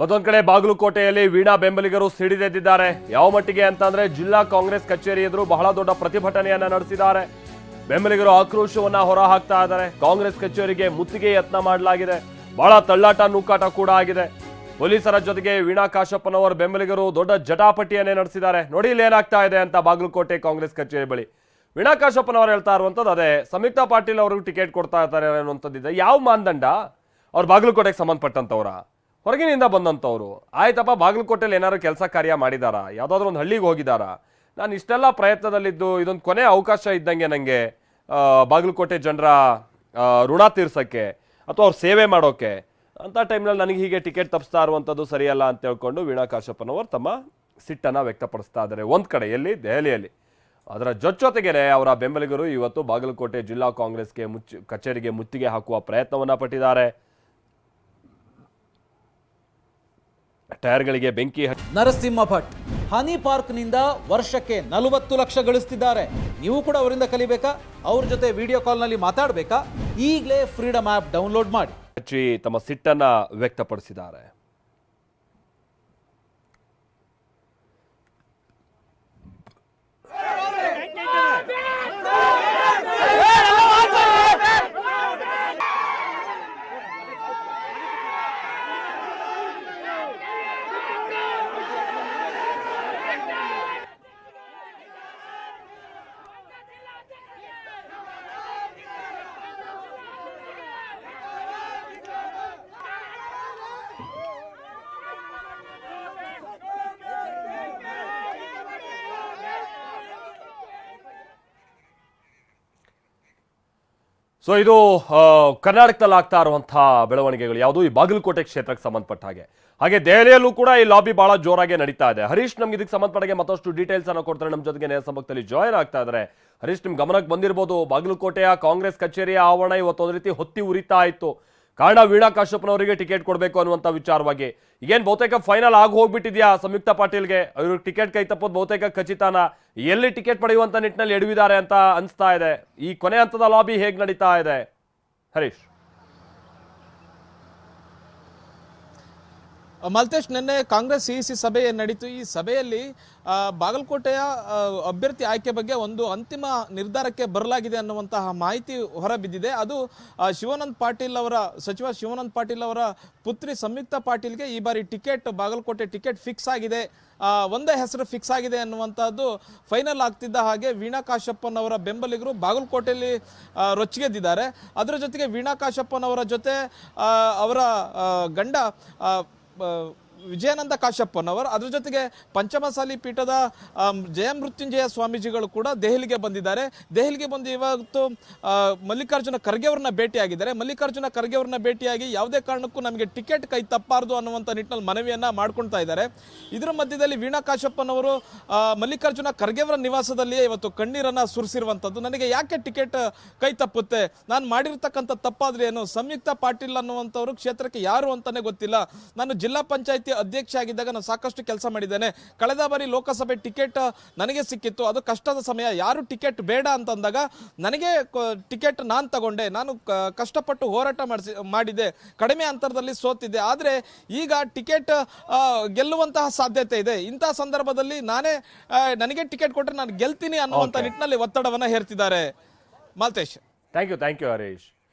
ಮತ್ತೊಂದ್ ಕಡೆ ಬಾಗಲಕೋಟೆಯಲ್ಲಿ ವೀಣಾ ಬೆಂಬಲಿಗರು ಸಿಡಿದೆದ್ದಿದ್ದಾರೆ ಯಾವ ಮಟ್ಟಿಗೆ ಅಂತಂದ್ರೆ ಜಿಲ್ಲಾ ಕಾಂಗ್ರೆಸ್ ಕಚೇರಿ ಎದುರು ಬಹಳ ದೊಡ್ಡ ಪ್ರತಿಭಟನೆಯನ್ನ ನಡೆಸಿದ್ದಾರೆ. ಬೆಂಬಲಿಗರು ಆಕ್ರೋಶವನ್ನ ಹೊರ ಹಾಕ್ತಾ ಇದ್ದಾರೆ. ಕಾಂಗ್ರೆಸ್ ಕಚೇರಿಗೆ ಮುತ್ತಿಗೆ ಯತ್ನ ಮಾಡಲಾಗಿದೆ. ಬಹಳ ತಳ್ಳಾಟ ನೂಕಾಟ ಕೂಡ ಆಗಿದೆ. ಪೊಲೀಸರ ಜೊತೆಗೆ ವೀಣಾ ಕಾಶಪ್ಪನವರ ಬೆಂಬಲಿಗರು ದೊಡ್ಡ ಜಟಾಪಟಿಯನ್ನೇ ನಡೆಸಿದ್ದಾರೆ. ನೋಡಿ ಇಲ್ಲಿ ಏನಾಗ್ತಾ ಇದೆ ಅಂತ ಬಾಗಲಕೋಟೆ ಕಾಂಗ್ರೆಸ್ ಕಚೇರಿ ಬಳಿ. ವೀಣಾ ಕಾಶಪ್ಪನವರು ಹೇಳ್ತಾ ಇರುವಂಥದ್ದು ಅದೇ, ಸಂಯುಕ್ತಾ ಪಾಟೀಲ್ ಅವ್ರಿಗೆ ಟಿಕೆಟ್ ಕೊಡ್ತಾ ಇರ್ತಾರೆ ಅನ್ನುವಂಥದ್ದಿದೆ. ಯಾವ ಮಾನದಂಡ? ಅವ್ರು ಬಾಗಲಕೋಟೆಗೆ ಸಂಬಂಧಪಟ್ಟಂತವ್ರ? ಹೊರಗಿನಿಂದ ಬಂದಂಥವ್ರು, ಆಯ್ತಪ್ಪ ಬಾಗಲಕೋಟೆಯಲ್ಲಿ ಏನಾದ್ರು ಕೆಲಸ ಕಾರ್ಯ ಮಾಡಿದಾರಾ? ಯಾವುದಾದ್ರೂ ಒಂದು ಹಳ್ಳಿಗೆ ಹೋಗಿದಾರಾ? ನಾನು ಇಷ್ಟೆಲ್ಲ ಪ್ರಯತ್ನದಲ್ಲಿದ್ದು ಇದೊಂದು ಕೊನೆ ಅವಕಾಶ ಇದ್ದಂಗೆ ನನಗೆ ಬಾಗಲಕೋಟೆ ಜನರ ಋಣ ತೀರ್ಸೋಕ್ಕೆ ಅಥವಾ ಅವ್ರು ಸೇವೆ ಮಾಡೋಕ್ಕೆ ಅಂಥ ಟೈಮ್ನಲ್ಲಿ ನನಗೆ ಹೀಗೆ ಟಿಕೆಟ್ ತಪ್ಪಿಸ್ತಾ ಇರುವಂಥದ್ದು ಸರಿಯಲ್ಲ ಅಂತ ಹೇಳ್ಕೊಂಡು ವೀಣಾ ಕಾಶಪ್ಪನವರು ತಮ್ಮ ಸಿಟ್ಟನ್ನು ವ್ಯಕ್ತಪಡಿಸ್ತಾ ಇದ್ದಾರೆ ಒಂದು ಕಡೆ ಎಲ್ಲಿ ದೆಹಲಿಯಲ್ಲಿ. ಅದರ ಜೊತೆಗೇನೆ ಅವರ ಬೆಂಬಲಿಗರು ಇವತ್ತು ಬಾಗಲಕೋಟೆ ಜಿಲ್ಲಾ ಕಾಂಗ್ರೆಸ್ಗೆ ಮುಚ್ಚು, ಕಚೇರಿಗೆ ಮುತ್ತಿಗೆ ಹಾಕುವ ಪ್ರಯತ್ನವನ್ನು ಪಟ್ಟಿದ್ದಾರೆ. ಟೈರ್ಗಳಿಗೆ ಬೆಂಕಿ ನರಸಿಂಹ ಭಟ್ ಹನಿ ಪಾರ್ಕ್ನಿಂದ ವರ್ಷಕ್ಕೆ ನಲವತ್ತು ಲಕ್ಷ ಗಳಿಸ್ತಿದ್ದಾರೆ. ನೀವು ಕೂಡ ಅವರಿಂದ ಕಲಿಬೇಕಾ? ಅವ್ರ ಜೊತೆ ವಿಡಿಯೋ ಕಾಲ್ನಲ್ಲಿ ಮಾತಾಡಬೇಕಾ? ಈಗಲೇ ಫ್ರೀಡಮ್ ಆ್ಯಪ್ ಡೌನ್ಲೋಡ್ ಮಾಡಿ. ಹಚ್ಚಿ ತಮ್ಮ ಸಿಟ್ಟನ್ನು ವ್ಯಕ್ತಪಡಿಸಿದ್ದಾರೆ. ಸೊ ಇದು ಕರ್ನಾಟಕದಲ್ಲಿ ಆಗ್ತಾ ಇರುವಂತಹ ಬೆಳವಣಿಗೆಗಳು ಯಾವುದು? ಈ ಬಾಗಲಕೋಟೆ ಕ್ಷೇತ್ರಕ್ಕೆ ಸಂಬಂಧಪಟ್ಟ ಹಾಗೆ. ಹಾಗೆ ದೆಹಲಿಯಲ್ಲೂ ಕೂಡ ಈ ಲಾಬಿ ಬಹಳ ಜೋರಾಗಿ ನಡೀತಾ ಇದೆ. ಹರೀಶ್ ನಮ್ಗೆ ಇದಕ್ಕೆ ಸಂಬಂಧಪಟ್ಟ ಹಾಗೆ ಮತ್ತಷ್ಟು ಡೀಟೇಲ್ಸ್ ಅನ್ನು ಕೊಡ್ತಾರೆ. ನಮ್ಮ ಜೊತೆಗೆ ನೇರ ಸಂಪರ್ಕದಲ್ಲಿ ಜಾಯಿನ್ ಆಗ್ತಾ ಇದ್ದಾರೆ ಹರೀಶ್, ನಿಮ್ ಗಮನಕ್ಕೆ ಬಂದಿರಬಹುದು ಬಾಗಲಕೋಟೆಯ ಕಾಂಗ್ರೆಸ್ ಕಚೇರಿಯ ಆವರಣ ಇವತ್ತೊಂದು ರೀತಿ ಹೊತ್ತಿ ಉರಿತಾ ಇತ್ತು. ಕಾರಣ ವೀಣಾ ಕಾಶ್ಯಪ್ನವರಿಗೆ ಟಿಕೆಟ್ ಕೊಡಬೇಕು ಅನ್ನುವಂಥ ವಿಚಾರವಾಗಿ. ಈಗೇನು ಬಹುತೇಕ ಫೈನಲ್ ಆಗಿ ಹೋಗ್ಬಿಟ್ಟಿದ್ಯಾ ಸಂಯುಕ್ತ ಪಾಟೀಲ್ಗೆ? ಇವ್ರಿಗೆ ಟಿಕೆಟ್ ಕೈ ತಪ್ಪೋದು ಬಹುತೇಕ ಖಚಿತಾನ. ಎಲ್ಲಿ ಟಿಕೆಟ್ ಪಡೆಯುವಂಥ ನಿಟ್ಟಿನಲ್ಲಿ ಎಡವಿದ್ದಾರೆ ಅಂತ ಅನಿಸ್ತಾ ಇದೆ. ಈ ಕೊನೆ ಹಂತದ ಲಾಬಿ ಹೇಗೆ ನಡೀತಾ ಇದೆ? ಹರೀಶ್. ಮಲ್ತೇಶ್, ನಿನ್ನೆ ಕಾಂಗ್ರೆಸ್ ಸಿಇಸಿ ಸಭೆ ನಡೀತು. ಈ ಸಭೆಯಲ್ಲಿ ಬಾಗಲಕೋಟೆಯ ಅಭ್ಯರ್ಥಿ ಆಯ್ಕೆ ಬಗ್ಗೆ ಒಂದು ಅಂತಿಮ ನಿರ್ಧಾರಕ್ಕೆ ಬರಲಾಗಿದೆ ಅನ್ನುವಂತಹ ಮಾಹಿತಿ ಹೊರಬಿದ್ದಿದೆ. ಅದು ಶಿವಾನಂದ್ ಪಾಟೀಲ್ ಅವರ, ಸಚಿವ ಶಿವಾನಂದ್ ಪಾಟೀಲ್ ಅವರ ಪುತ್ರಿ ಸಂಯುಕ್ತ ಪಾಟೀಲ್ಗೆ ಈ ಬಾರಿ ಟಿಕೆಟ್, ಬಾಗಲಕೋಟೆ ಟಿಕೆಟ್ ಫಿಕ್ಸ್ ಆಗಿದೆ. ಒಂದೇ ಹೆಸರು ಫಿಕ್ಸ್ ಆಗಿದೆ ಅನ್ನುವಂಥದ್ದು ಫೈನಲ್ ಆಗ್ತಿದ್ದ ಹಾಗೆ ವೀಣಾ ಕಾಶಪ್ಪನವರ ಬೆಂಬಲಿಗರು ಬಾಗಲಕೋಟೆಯಲ್ಲಿ ರೊಚ್ಚಿಗೆದ್ದಿದ್ದಾರೆ. ಅದರ ಜೊತೆಗೆ ವೀಣಾ ಕಾಶಪ್ಪನವರ ಜೊತೆ ಅವರ ಗಂಡ uh, ವಿಜಯಾನಂದ ಕಾಶಪ್ಪನವರು. ಅದರ ಜೊತೆಗೆ ಪಂಚಮಸಾಲಿ ಪೀಠದ ಜಯಮೃತ್ಯುಂಜಯ ಸ್ವಾಮೀಜಿಗಳು ಕೂಡ ದೆಹಲಿಗೆ ಬಂದಿದ್ದಾರೆ. ದೆಹಲಿಗೆ ಬಂದು ಇವತ್ತು ಮಲ್ಲಿಕಾರ್ಜುನ ಖರ್ಗೆ ಅವ್ರನ್ನ ಭೇಟಿಯಾಗಿದ್ದಾರೆ. ಮಲ್ಲಿಕಾರ್ಜುನ ಖರ್ಗೆ ಅವ್ರನ್ನ ಭೇಟಿಯಾಗಿ ಯಾವುದೇ ಕಾರಣಕ್ಕೂ ನಮಗೆ ಟಿಕೆಟ್ ಕೈ ತಪ್ಪಾರದು ಅನ್ನುವಂಥ ನಿಟ್ಟಿನಲ್ಲಿ ಮನವಿಯನ್ನು ಮಾಡ್ಕೊಳ್ತಾ ಇದ್ದಾರೆ. ಇದರ ಮಧ್ಯದಲ್ಲಿ ವೀಣಾ ಕಾಶಪ್ಪನವರು ಮಲ್ಲಿಕಾರ್ಜುನ ಖರ್ಗೆ ಅವರ ನಿವಾಸದಲ್ಲಿಯೇ ಇವತ್ತು ಕಣ್ಣೀರನ್ನು ಸುರಿಸಿರುವಂಥದ್ದು ನನಗೆ ಯಾಕೆ ಟಿಕೆಟ್ ಕೈ ತಪ್ಪುತ್ತೆ? ನಾನು ಮಾಡಿರ್ತಕ್ಕಂಥ ತಪ್ಪಾದ್ರೆ ಏನು? ಸಂಯುಕ್ತ ಪಾಟೀಲ್ ಅನ್ನುವಂಥವ್ರು ಕ್ಷೇತ್ರಕ್ಕೆ ಯಾರು ಅಂತಲೇ ಗೊತ್ತಿಲ್ಲ. ನಾನು ಜಿಲ್ಲಾ ಪಂಚಾಯತಿ ಅಧ್ಯಕ್ಷ ಆಗಿದ್ದಾಗ ನಾನು ಸಾಕಷ್ಟು ಕೆಲಸ ಮಾಡಿದ್ದೇನೆ. ಕಳೆದ ಬಾರಿ ಲೋಕಸಭೆ ಟಿಕೆಟ್ ನನಗೆ ಸಿಕ್ಕಿತ್ತು. ಅದು ಕಷ್ಟದ ಸಮಯ. ಯಾರು ಟಿಕೆಟ್ ಬೇಡ ಅಂತಂದಾಗ ನನಗೆ ಟಿಕೆಟ್ ನಾನು ತಗೊಂಡೆ. ನಾನು ಕಷ್ಟಪಟ್ಟು ಹೋರಾಟ ಮಾಡಿಸಿ ಮಾಡಿದೆ. ಕಡಿಮೆ ಅಂತರದಲ್ಲಿ ಸೋತಿದ್ದೆ. ಆದರೆ ಈಗ ಟಿಕೆಟ್ ಗೆಲ್ಲುವಂತಹ ಸಾಧ್ಯತೆ ಇದೆ. ಇಂತಹ ಸಂದರ್ಭದಲ್ಲಿ ನಾನೇ ನನಗೆ ಟಿಕೆಟ್ ಕೊಟ್ಟರೆ ನಾನು ಗೆಲ್ತೀನಿ ಅನ್ನುವಂಥ ನಿಟ್ಟಿನಲ್ಲಿ ಒತ್ತಡವನ್ನು ಹೇರ್ತಿದ್ದಾರೆ. Maltesh. Thank you thank you Harish